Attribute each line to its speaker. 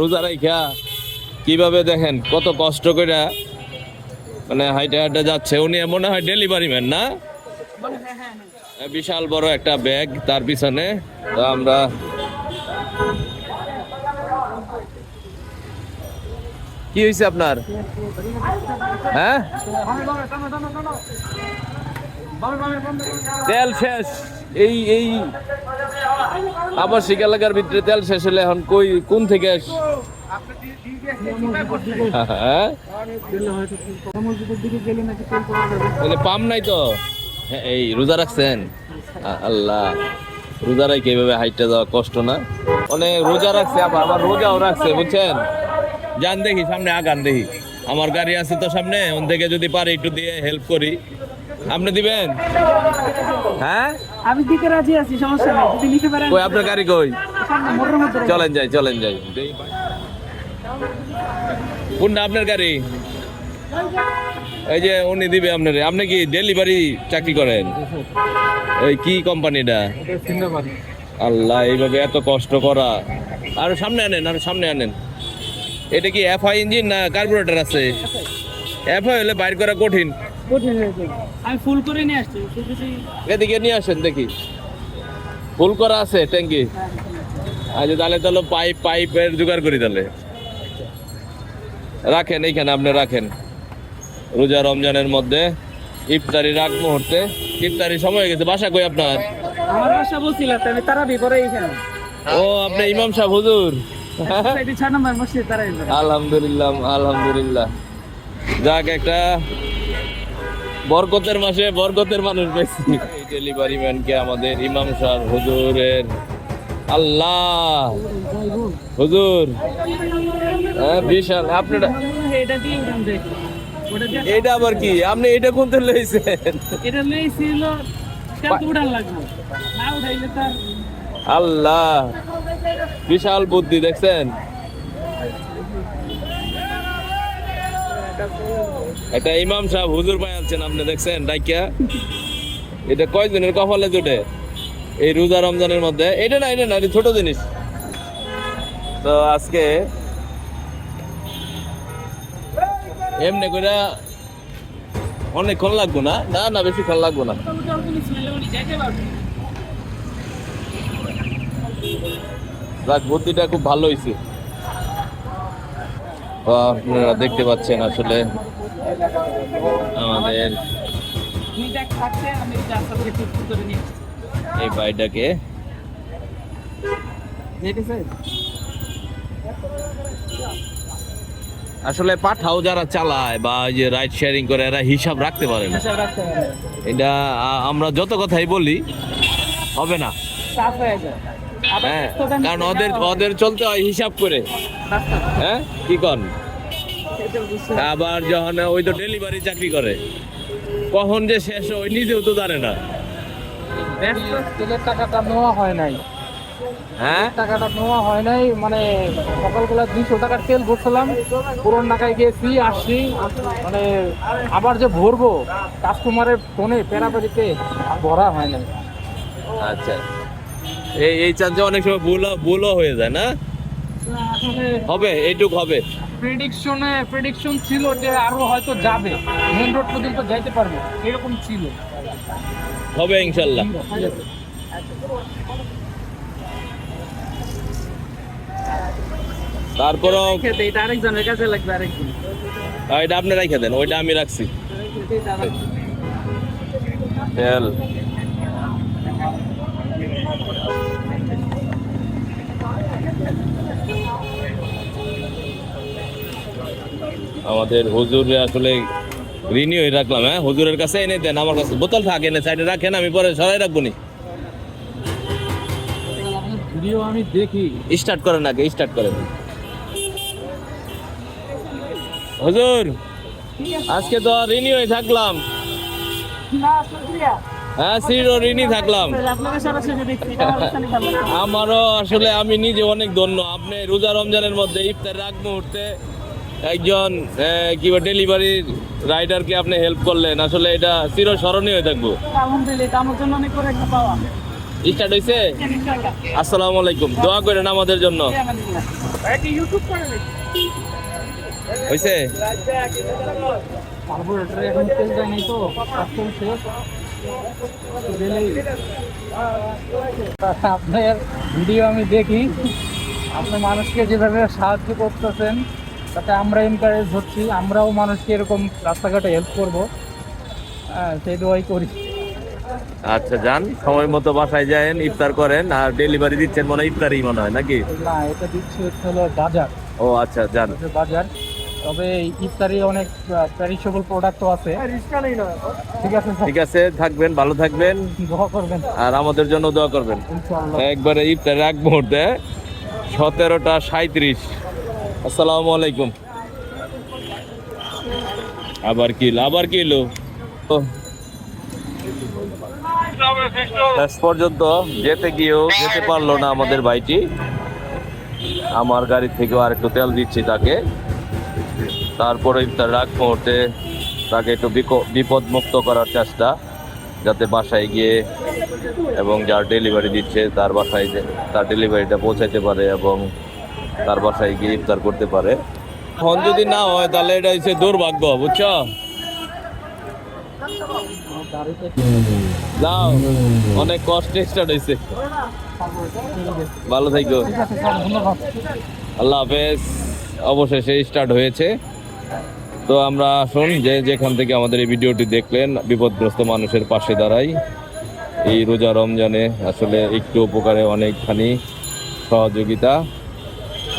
Speaker 1: রোজা রাইখা, কীভাবে দেখেন কত কষ্ট করে মানে হাইটে হাইটে যাচ্ছে। উনি মনে হয় ডেলিভারি ম্যান না? বিশাল বড় একটা ব্যাগ তার পিছনে। তো আমরা কি হয়েছে আপনার? হ্যাঁ? তেল শেষ। এই এই আবাসিক এলাকার ভিতরে তেল শেষ হলে এখন কই কোন থেকে হ্যাঁ? পাম নাই তো। হ্যাঁ, এই রোজা রাখছেন? আল্লাহ রোজা রাখে এইভাবে হাইটটা যাওয়া কষ্ট না? অনেক রোজা রাখছে আবার আবার রোজাও রাখছে বুঝছেন? যান দেখি সামনে আগান দেখি। আমার গাড়ি আছে তো সামনে ওন থেকে যদি পারি একটু দিয়ে হেল্প করি। আপনি দিবেন? হ্যাঁ?
Speaker 2: আমি দিতে রাজি আছি সমস্যা নেই। যদি নিতে পারেন
Speaker 1: কই আপনার গাড়ি কই? চলেন যাই চলেন যাই। কোনটা আপনার গাড়ি? এই যে উনি দিবে আপনার। আপনি কি ডেলিভারি চাকরি করেন? এই কি কোম্পানিটা আল্লাহ এইভাবে এত কষ্ট করা। আর সামনে আনেন আর সামনে আনেন। এটা কি এফআই ইঞ্জিন না কার্বোরেটর আছে? এফআই হলে বাইর করা কঠিন।
Speaker 2: আমি ফুল করে নিয়ে আসছি
Speaker 1: এদিকে নিয়ে আসেন দেখি। ফুল করা আছে ট্যাঙ্কি। আচ্ছা তাহলে তাহলে পাইপ পাইপের জোগাড় করি তাহলে। রাখেন এইখানে আপনি রাখেন। রোজা রমজানের মধ্যে ইফতারি রাগ মুহূর্তে ইফতারি সময় হয়ে গেছে। বাসা কই আপনার?
Speaker 2: আমার বাসা আমি তারা বিপরে এখানে
Speaker 1: ও আপনি ইমাম সাহেব হুজুর। আলহামদুলিল্লাহ আলহামদুলিল্লাহ। যাক একটা বরকতের মাসে বরকতের মানুষ বেশি। এই ডেলিভারি ম্যানকে আমাদের ইমাম সাহেব হুজুরের আল্লাহ। হুজুর হ্যাঁ বিশাল। আপনারা
Speaker 2: এটা
Speaker 1: আবার কি? আপনি এটা কোন থেকে লইছেন?
Speaker 2: এটা
Speaker 1: আল্লাহ। বিশাল বুদ্ধি দেখছেন? এটা ইমাম সাহেব হুজুর পাই আছেন আপনি দেখছেন? ডাইকা। এটা কয়জনের কপালে জুটে? এই রোজা রমজানের মধ্যে। এটা না এটা না, এটা ছোট জিনিস। তো আজকে এমনি করে অনেকক্ষণ লাগবো না? না না বেশিক্ষণ লাগবো না। যাক, বুদ্ধিটা খুব ভালো হয়েছে আপনারা দেখতে পাচ্ছেন আসলে আমাদের
Speaker 2: করে
Speaker 1: এই বাইটাকে
Speaker 2: যেতেছে
Speaker 1: আসলে পাঠাও যারা চালায় বা যে রাইড শেয়ারিং করে এরা হিসাব রাখতে পারে না।
Speaker 2: হিসাব রাখতে হবে
Speaker 1: এটা আমরা যত কথাই বলি হবে না।
Speaker 2: হয়ে
Speaker 1: কারণ ওদের ওদের চলতে হয় হিসাব করে। হ্যাঁ কি কন?
Speaker 2: বুঝতে
Speaker 1: আবার যখন ওই তো ডেলিভারি চাকরি করে কখন যে শেষ ওই নিজেও তো জানে না।
Speaker 2: তেলের টাকাটা নেওয়া হয় নাই।
Speaker 1: হ্যাঁ?
Speaker 2: টাকাটা নেওয়া হয় নাই মানে সকালবেলা দুইশো টাকার তেল ভরছিলাম পুরন ঢাকায় গিয়েছি আসছি মানে আবার যে ভরবো কাস্টমারের ফোনে পেরাপেরিতে আর ভরা হয় নাই।
Speaker 1: আচ্ছা। এই এই চান্সে অনেক সময় ভুলও ভুলও হয়ে যায় না? হবে এইটুক হবে।
Speaker 2: প্রেডিকশনে প্রেডিকশন ছিল যে আরও হয়তো যাবে। মেন রোড পর্যন্ত যাইতে পারবে। এরকম ছিল।
Speaker 1: হবে ইনশাল্লাহ। তারপরও
Speaker 2: খেতে এটা আরেকজনের কাছে লাগবে আরেকদিন
Speaker 1: আহ, এটা আপনি রেখে দেন ওইটা আমি রাখছি। তেল আমাদের হুজুর আসলে ঋণী হয়ে রাখলাম হ্যাঁ? হুজুরের কাছে এনে দেন আমার কাছে বোতল থাকে না সাইডে রাখেন আমি পরে সরাই রাখব নি।
Speaker 2: ভিডিও আমি দেখি।
Speaker 1: স্টার্ট করেন আগে স্টার্ট করেন। হুজুর আজকে তো ঋণী হয়ে থাকলাম। হ্যাঁ সিরো ঋণী থাকলাম। আমারও আসলে আমি নিজে অনেক ধন্য। আপনি রোজা রমজানের মধ্যে ইফতার রাগ মুহূর্তে একজন আহ, কি ডেলিভারি রাইডারকে আপনি হেল্প করলেন আসলে এটা চিরস্মরণীয় হয়ে থাকব স্টার্ট হয়েছে আসসালামু আলাইকুম দোয়া করেন আমাদের জন্য। হয়েছে
Speaker 2: আপনার ভিডিও আমি দেখি। আপনি মানুষকে যেভাবে সাহায্য করতেছেন তাতে আমরা এনকারেজ হচ্ছি আমরাও মানুষকে এরকম রাস্তাঘাটে হেল্প করব। হ্যাঁ সেই দোয়াই করি।
Speaker 1: আচ্ছা যান সময় মতো বাসায় যায়েন ইফতার করেন আর ডেলিভারি দিচ্ছেন মনে হয় ইফতারই মনে হয় নাকি?
Speaker 2: না এটা দিচ্ছি হলো বাজার।
Speaker 1: ও আচ্ছা যান।
Speaker 2: বাজার। তবে ইফতারি অনেক প্যারিসেবল প্রোডাক্টও আছে। ঠিক আছে
Speaker 1: ঠিক আছে থাকবেন ভালো থাকবেন।
Speaker 2: দোয়া করবেন।
Speaker 1: আর আমাদের জন্য দোয়া করবেন।
Speaker 2: ইনশাআল্লাহ।
Speaker 1: একবারে ইফতারের এক মুহূর্তে সতেরোটা সাঁত্রিশ আসসালামু আলাইকুম। আবার কি আবার কি হলো? শেষ পর্যন্ত যেতে গিয়েও যেতে পারল না আমাদের ভাইটি। আমার গাড়ি থেকেও আর একটু তেল দিচ্ছি তাকে। তারপরে তার রাগ মুহূর্তে তাকে একটু বিপদমুক্ত করার চেষ্টা, যাতে বাসায় গিয়ে এবং যার ডেলিভারি দিচ্ছে তার বাসায় তার ডেলিভারিটা পৌঁছাইতে পারে এবং তার বাসায় গিয়ে ইফতার করতে পারে। ফোন যদি না হয় তাহলে এটা হচ্ছে দুর্ভাগ্য বুঝছ? যাও অনেক কষ্ট স্টার্ট হয়েছে ভালো থাকো। আল্লাহ হাফেজ। অবশেষে স্টার্ট হয়েছে। তো আমরা আসুন যে যেখান থেকে আমাদের এই ভিডিওটি দেখলেন বিপদগ্রস্ত মানুষের পাশে দাঁড়াই। এই রোজা রমজানে আসলে একটু উপকারে অনেকখানি সহযোগিতা।